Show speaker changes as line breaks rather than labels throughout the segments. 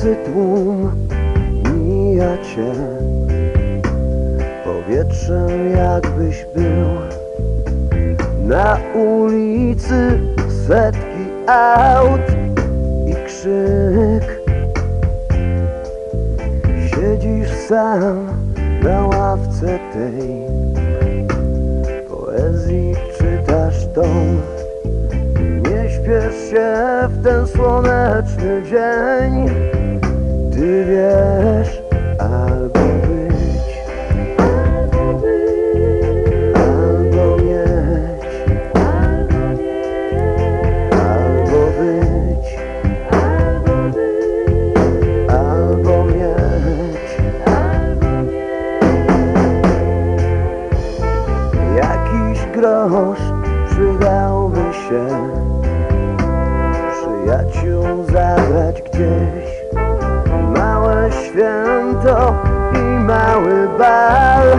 Nocy tłum mija cię. Powietrzem jakbyś był. Na ulicy setki aut i krzyk. Siedzisz sam na ławce tej. Poezji czytasz tom Nie śpiesz się w ten słoneczny dzień Ty wiesz albo być Albo mieć. Albo być Albo mieć. Jakiś grosz przydałby się. Przyjaciół zabrać gdzieś święto i mały bal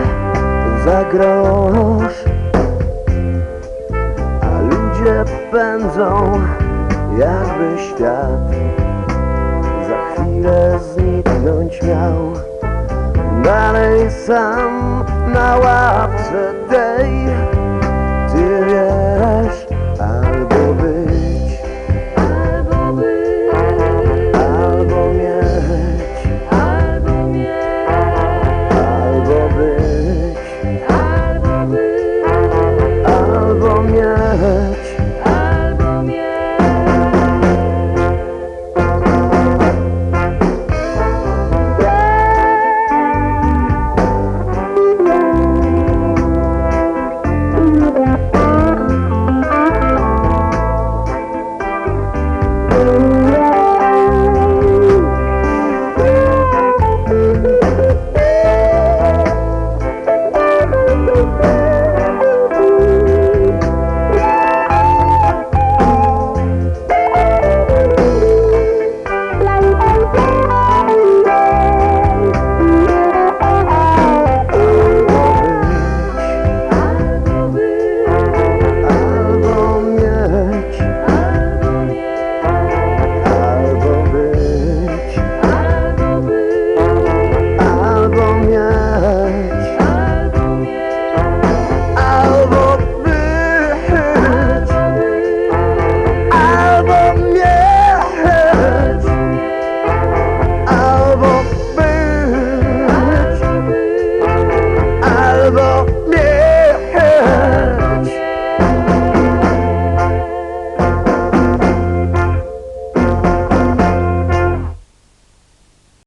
Za grosz. A ludzie pędzą jakby świat Za chwilę zniknąć miał. Dalej sam na ławce tej
Thank
you. Love.